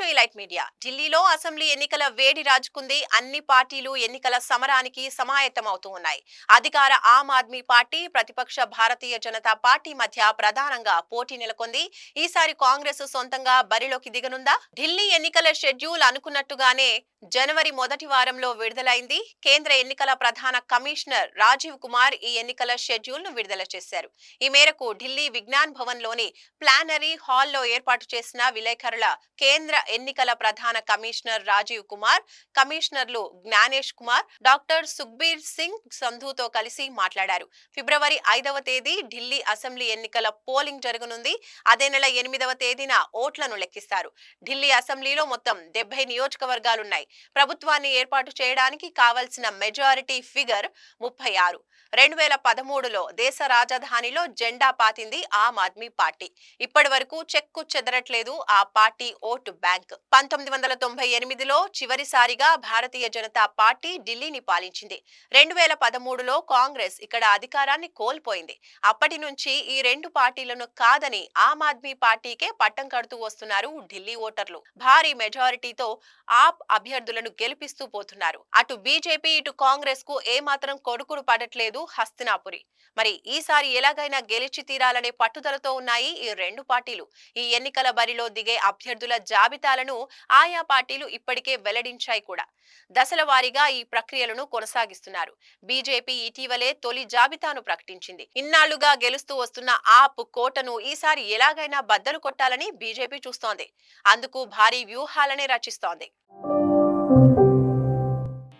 To Elite Media ఢిల్లీలో assembly ఎన్నికల వేడి రాజుకుంది. అన్ని పార్టీలు ఎన్నికల సమరానికి సమాయత్తమవుతూ ఉన్నాయి. అధికార ఆమ్ ఆద్మీ పార్టీ ప్రతిపక్ష భారతీయ జనతా పార్టీ మధ్య ప్రధానంగా పోటీ నెలకొంది. ఈసారి కాంగ్రెస్ సొంతంగా బరిలోకి దిగనుందా? ఢిల్లీ ఎన్నికల షెడ్యూల్ అనుకున్నట్టుగానే జనవరి మొదటి వారంలో విడుదలైంది. కేంద్ర ఎన్నికల ప్రధాన కమిషనర్ రాజీవ్ కుమార్ ఈ ఎన్నికల షెడ్యూల్ను విడుదల చేశారు. ఈ మేరకు ఢిల్లీ విజ్ఞాన్ భవన్లోని ప్లానరీ హాల్లో ఏర్పాటు చేసిన విలేకరుల కేంద్ర ఎన్నికల ప్రధాన కమిషనర్ రాజీవ్ కుమార్ కమిషనర్లు జ్ఞానేష్ కుమార్ డాక్టర్ సుఖ్బీర్ సింగ్ సంధుతో కలిసి మాట్లాడారు. ఫిబ్రవరి ఐదవ తేదీ ఢిల్లీ అసెంబ్లీ ఎన్నికల పోలింగ్ జరగనుంది. అదే నెల ఎనిమిదవ తేదీన ఓట్లను లెక్కిస్తారు. ఢిల్లీ అసెంబ్లీలో మొత్తం డెబ్బై నియోజకవర్గాలున్నాయి. ప్రభుత్వాన్ని ఏర్పాటు చేయడానికి కావలసిన మెజారిటీ ఫిగర్ ముప్పై ఆరు. రెండు వేల పదమూడులో దేశ రాజధానిలో జెండా పాతింది ఆమ్ ఆద్మీ పార్టీ. ఇప్పటి వరకు చెక్కు చెదరట్లేదు ఆ పార్టీ ఓటు బ్యాంక్ పంతొమ్మిది వందల తొంభై ఎనిమిదిలో చివరిసారిగా భారతీయ జనతా పార్టీ ఢిల్లీని పాలించింది. రెండు వేల పదమూడులో కాంగ్రెస్ ఇక్కడ అధికారాన్ని కోల్పోయింది. అప్పటి నుంచి ఈ రెండు పార్టీలను కాదని ఆమ్ ఆద్మీ పార్టీకే పట్టం కడుతూ వస్తున్నారు ఢిల్లీ ఓటర్లు. భారీ మెజారిటీతో ఆప్ అభ్యర్థులను గెలిపిస్తూ పోతున్నారు. అటు బీజేపీ ఇటు కాంగ్రెస్కు ఏమాత్రం కొడుకుడు పడట్లేదు హస్తినాపురి. మరి ఈసారి ఎలాగైనా గెలిచి తీరాలనే పట్టుదలతో ఉన్నాయి ఈ రెండు పార్టీలు. ఈ ఎన్నికల బరిలో దిగే అభ్యర్థుల జాబితా ఫలితాలను ఆయా పార్టీలు ఇప్పటికే వెల్లడించాయి కూడా. దశల వారీగా ఈ ప్రక్రియలను కొనసాగిస్తున్నారు. బీజేపీ ఇటీవలే తొలి జాబితాను ప్రకటించింది. ఇన్నాళ్ళుగా గెలుస్తూ వస్తున్న ఆప్ కోటను ఈసారి ఎలాగైనా బద్దలు కొట్టాలని బీజేపీ చూస్తోంది. అందుకు భారీ వ్యూహాలనే రచిస్తోంది.